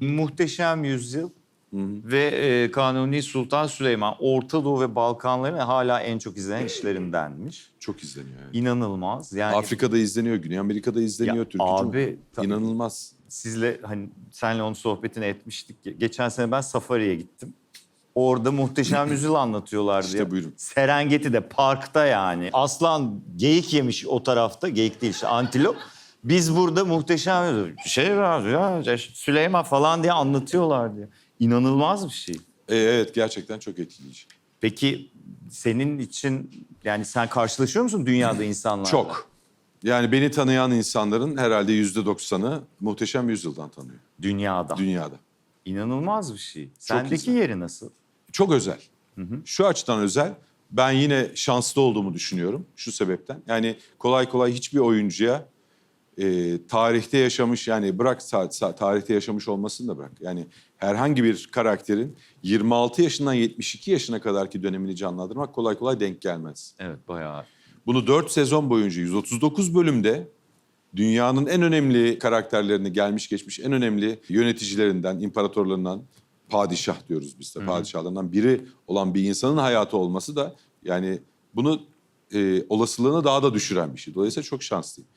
Muhteşem Yüzyıl ve e, Kanuni Sultan Süleyman Orta Doğu ve Balkanların hala en çok izlenen işlerindenmiş. Çok izleniyor. yani. İnanılmaz. Yani Afrika'da izleniyor, Güney Amerika'da izleniyor, Ya Türkiye abi, tabii. inanılmaz. sizle hani senle onun sohbetini etmiştik. Geçen sene ben Safari'ye gittim. Orada Muhteşem Yüzyıl anlatıyorlar İşte diye. buyurun. Serengeti'de parkta yani. Aslan geyik yemiş o tarafta. Geyik değil işte antilop. Biz burada muhteşem. Şey var ya Süleyman falan diye anlatıyorlar diye. İnanılmaz bir şey. E, evet gerçekten çok etkileyici. Peki senin için yani sen karşılaşıyor musun dünyada insanlarla? Çok. Yani beni tanıyan insanların herhalde yüzde doksanı Muhteşem Yüzyıl'dan tanıyor. Dünyada. Dünyada. İnanılmaz bir şey. Sendeki güzel. yeri nasıl? Çok özel. Şu açıdan özel. Ben yine şanslı olduğumu düşünüyorum şu sebepten. Yani kolay kolay hiçbir oyuncuya e, tarihte yaşamış yani bırak sa- sa- tarihte yaşamış olmasını da bırak. Yani herhangi bir karakterin 26 yaşından 72 yaşına kadarki dönemini canlandırmak kolay kolay denk gelmez. Evet bayağı. Bunu 4 sezon boyunca 139 bölümde dünyanın en önemli karakterlerini gelmiş geçmiş en önemli yöneticilerinden, imparatorlarından, padişah diyoruz biz de padişahlarından biri olan bir insanın hayatı olması da yani bunu e, olasılığını daha da düşüren bir şey. Dolayısıyla çok şanslıyım.